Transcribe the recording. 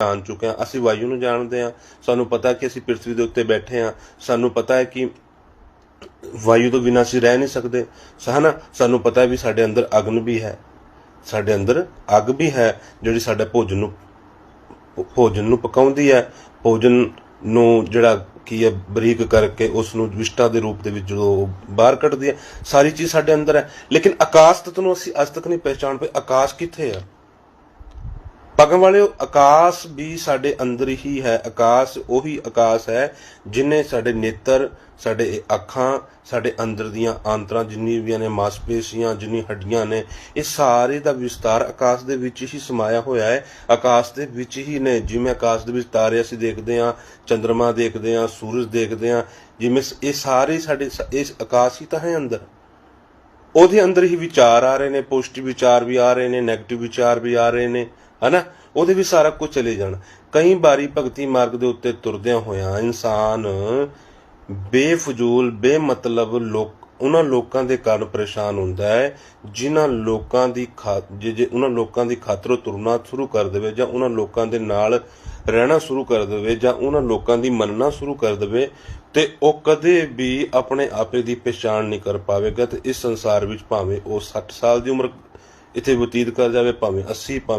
ਜਾਣ ਚੁੱਕੇ ਹਾਂ, ਅਸੀਂ ਵਾਯੂ ਨੂੰ ਜਾਣਦੇ ਹਾਂ। ਸਾਨੂੰ ਪਤਾ ਕਿ ਅਸੀਂ ਪ੍ਰithvi ਦੇ ਉੱਤੇ ਬੈਠੇ ਹਾਂ। ਸਾਨੂੰ ਪਤਾ ਹੈ ਕਿ ਵਾਯੂ ਤੋਂ ਬਿਨਾਂ ਅਸੀਂ ਰਹਿ ਨਹੀਂ ਸਕਦੇ। ਸਹਨਾ ਸਾਨੂੰ ਪਤਾ ਹੈ ਵੀ ਸਾਡੇ ਅੰਦਰ ਅਗਨ ਵੀ ਹੈ। ਸਾਡੇ ਅੰਦਰ ਅੱਗ ਵੀ ਹੈ, ਜਿਹੜੀ ਸਾਡੇ ਭੋਜਨ ਨੂੰ ਭੋਜਨ ਨੂੰ ਪਕਾਉਂਦੀ ਹੈ। ਭੋਜਨ ਨੂੰ ਜਿਹੜਾ ਕੀ ਹੈ, ਬਰੀਕ ਕਰਕੇ ਉਸ ਨੂੰ ਵਿਸ਼ਟਾ ਦੇ ਰੂਪ ਦੇ ਵਿੱਚ ਜਦੋਂ ਬਾਹਰ ਕੱਢਦੀ ਹੈ, ਸਾਰੀ ਚੀਜ਼ ਸਾਡੇ ਅੰਦਰ ਹੈ। ਲੇਕਿਨ ਆਕਾਸ਼ ਤਤ ਨੂੰ ਅਸੀਂ ਅੱਜ ਤੱਕ ਨਹੀਂ ਪਹਿਚਾਣ ਪਏ। ਆਕਾਸ਼ ਕਿੱਥੇ ਹੈ? ਪਗਮ ਵਾਲਿਓ, ਆਕਾਸ਼ ਵੀ ਸਾਡੇ ਅੰਦਰ ਹੀ ਹੈ। ਆਕਾਸ਼ ਉਹੀ ਆਕਾਸ਼ ਹੈ ਜਿਨੇ ਸਾਡੇ ਨੇਤਰ, ਸਾਡੇ ਅੱਖਾਂ, ਸਾਡੇ ਅੰਦਰ ਦੀਆਂ ਆਂਤਰਾਂ, ਜਿੰਨੀ ਵੀ ਨੇ ਮਾਸਪੇਸ਼ੀਆਂ, ਜਿੰਨੀ ਹੱਡੀਆਂ ਨੇ, ਇਹ ਸਾਰੇ ਦਾ ਵਿਸਤਾਰ ਆਕਾਸ਼ ਦੇ ਵਿੱਚ ਹੀ ਸਮਾਇਆ ਹੋਇਆ ਹੈ। ਆਕਾਸ਼ ਦੇ ਵਿੱਚ ਹੀ ਨੇ। ਜਿਵੇਂ ਆਕਾਸ਼ ਦੇ ਵਿੱਚ ਤਾਰੇ ਅਸੀਂ ਦੇਖਦੇ ਹਾਂ ਚੰ드ਰਮਾ ਦੇਖਦੇ ਹਾਂ, ਸੂਰਜ ਦੇਖਦੇ ਹਾਂ, ਜਿਵੇਂ ਇਹ ਸਾਰੇ ਸਾਡੇ ਸ- ਇਸ ਆਕਾਸ਼ ਹੀ ਤਾਂ ਹੈ ਅੰਦਰ। ਉਹਦੇ ਅੰਦਰ ਹੀ ਵਿਚਾਰ ਆ ਰਹੇ ਨੇ, ਪੋਜ਼ਿਟਿਵ ਵਿਚਾਰ ਵੀ ਆ ਰਹੇ ਨੇ ਨੈਗੇਟਿਵ ਵਿਚਾਰ ਵੀ ਆ ਰਹੇ ਨੇ। ਹਨਾ? ਉਹਦੇ ਵੀ ਸਾਰਾ ਕੁਝ ਚਲੇ ਜਾਣ। ਕਈ ਵਾਰੀ ਭਗਤੀ ਮਾਰਗ ਦੇ ਉੱਤੇ ਤੁਰਦਿਆਂ ਹੋਇਆਂ ਇਨਸਾਨ ਬੇਫਜ਼ੂਲ, ਬੇਮਤਲਬ ਲੋਕ, ਉਹਨਾਂ ਲੋਕਾਂ ਦੇ ਕਾਰਨ ਪਰੇਸ਼ਾਨ ਹੁੰਦਾ ਹੈ, ਜਿਨ੍ਹਾਂ ਲੋਕਾਂ ਦੀ ਜੇ ਜੇ ਉਹਨਾਂ ਲੋਕਾਂ ਦੀ ਖਾਤਰੋਂ ਤੁਰਨਾ ਸ਼ੁਰੂ ਕਰ ਦੇਵੇ ਜਾਂ ਉਹਨਾਂ ਲੋਕਾਂ ਦੇ ਨਾਲ ਰਹਿਣਾ ਸ਼ੁਰੂ ਕਰ ਦੇਵੇ ਜਾਂ ਉਹਨਾਂ ਲੋਕਾਂ ਦੀ ਮੰਨਣਾ ਸ਼ੁਰੂ ਕਰ ਦੇਵੇ ਤੇ ਉਹ ਕਦੇ ਵੀ ਆਪਣੇ ਆਪੇ ਦੀ ਪਛਾਣ ਨਹੀਂ ਕਰ ਪਾਵੇਗਾ ਤੇ ਇਸ ਸੰਸਾਰ ਵਿੱਚ ਭਾਵੇਂ ਉਹ 60 ਸਾਲ ਦੀ ਉਮਰ ਇੱਥੇ ਬਤੀਤ ਕਰ ਜਾਵੇ, ਭਾਵੇਂ 80 ਭਾਵੇਂ